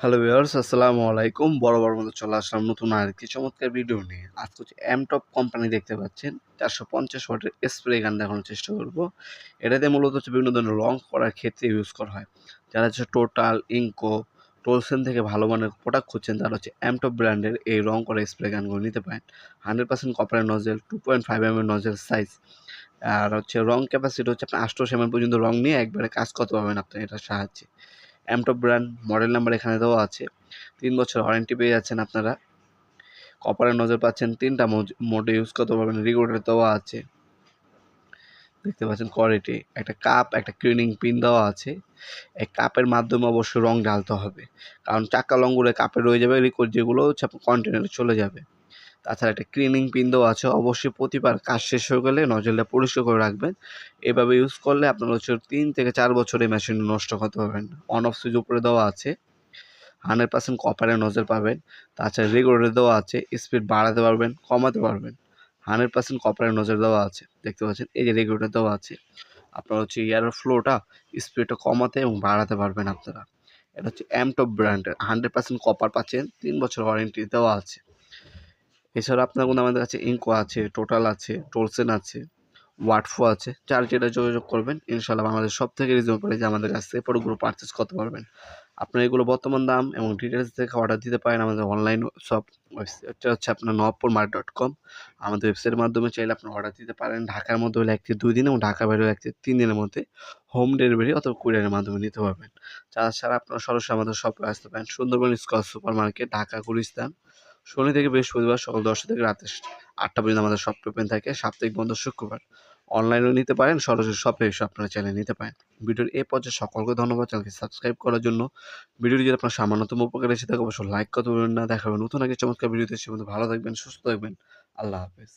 Hello viewers আসসালামু আলাইকুম। বড় বড় মতো চলে আসলাম নতুন আরেকটি চমৎকার ভিডিও নিয়ে। আজকে হচ্ছে এম টপ কোম্পানি দেখতে পাচ্ছেন। চারশো পঞ্চাশ ওয়াটের স্প্রে গান দেখানোর চেষ্টা করব। এটাতে মূলত হচ্ছে বিভিন্ন ধরনের রং করার ক্ষেত্রে ইউজ করা হয়। যারা হচ্ছে টোটাল ইঙ্কো টোলসেন থেকে ভালো মানের প্রোডাক্ট খুঁজছেন, তারা হচ্ছে এম টপ ব্র্যান্ডের এই রং করা স্প্রে গানগুলো নিতে পারেন। হান্ড্রেড পার্সেন্ট কপারের nozzle two point five M এর নজেল সাইজ আর হচ্ছে রং ক্যাপাসিটি হচ্ছে আপনি আষ্টশো এম পর্যন্ত রং নিয়ে একবারে কাজ করতে পারবেন আপনি এটার সাহায্যে। এমটপ ব্র্যান্ড মডেল নাম্বার এখানে দেওয়া আছে। তিন বছর ওয়ারেন্টি পেয়ে যাচ্ছেন আপনারা। কপারের নজর পাচ্ছেন তিনটা মোডে ইউজ করতে পারবেন রিগোডের দেওয়া আছে। দেখতে পাচ্ছেন কোয়ালিটি একটা কাপ একটা ক্লিনিং পিন দেওয়া আছে। এই কাপের মাধ্যমে অবশ্যই রং ঢালতে হবে। কারণ চাকা লঙ্গুরে কাপে রয়ে যাবে রিকোড যেগুলো হচ্ছে কন্টেনারে চলে যাবে। তাছাড়া একটা ক্লিনিং পিন দেওয়া আছে, অবশ্যই প্রতিবার কাজ শেষ হয়ে গেলে নজলটা পরিষ্কার করে রাখবেন। এভাবে ইউজ করলে আপনার হচ্ছে তিন থেকে চার বছরে মেশিন নষ্ট করতে পারবেন। অন অফ সুইচ উপরে দেওয়া আছে। হান্ড্রেড পার্সেন্ট কপারের নজর পাবেন। তাছাড়া রেগুলেটর দেওয়া আছে স্পিড বাড়াতে পারবেন, কমাতে পারবেন। হান্ড্রেড পার্সেন্ট কপারের নজর দেওয়া আছে, দেখতে পাচ্ছেন? এই যে রেগুলেটর দেওয়া আছে। আপনার হচ্ছে এয়ার ফ্লোটা স্পিডটা কমাতে এবং বাড়াতে পারবেন আপনারা। এটা হচ্ছে এমটপ ব্র্যান্ডের হান্ড্রেড পার্সেন্ট কপার পাচ্ছেন, তিন বছর ওয়ারেন্টি দেওয়া আছে। এছাড়া আপনার কোনো আমাদের কাছে ইঙ্কো আছে টোটাল আছে টোলসেন আছে ওয়াটফো আছে চার যেটা যোগাযোগ করবেন। ইনশাল্লাহ আমাদের সব থেকে রিজনেবল যে আমাদের কাছ থেকে প্রোডাক্টগুলো পারচেস করতে পারবেন। আপনার এগুলো বর্তমান দাম এবং ডিটেলস দেখে অর্ডার দিতে পারেন আমাদের অনলাইন সব ওয়েবসাইটটা হচ্ছে আপনার নবপুর মার্ট ডট কম আমাদের ওয়েবসাইটের মাধ্যমে চাইলে আপনি অর্ডার দিতে পারেন। ঢাকার মধ্যে হলে একটি দুই দিন এবং ঢাকা বাইরে এক থেকে তিন দিনের মধ্যে হোম ডেলিভারি অথবা কুরিয়ারের মাধ্যমে নিতে পারবেন। তাছাড়া আপনারা সরাসরি আমাদের শপে আসতে পারেন। Sundarban square super market Dhaka, Gulistan. শনি থেকে বৃহস্পতিবার সকাল দশটা থেকে রাত আটটা পর্যন্ত আমাদের শপ ওপেন থাকে। সাপ্তাহিক বন্ধ শুক্রবার। অনলাইনেও নিতে পারেন, সরাসরি শপে এসে আপনারা চ্যানেল নিতে পারেন। ভিডিওর এ পর্যায়ে সকলকে ধন্যবাদ। চ্যানেলকে সাবস্ক্রাইব করার জন্য। ভিডিওটি যদি আপনার সামান্যতম উপকার এসে থাকে, অবশ্যই লাইক করতে পারবেন না। দেখাবেন নতুন আগে চমৎকার ভিডিওতে সে ভালো থাকবেন, সুস্থ থাকবেন। আল্লাহ হাফেজ।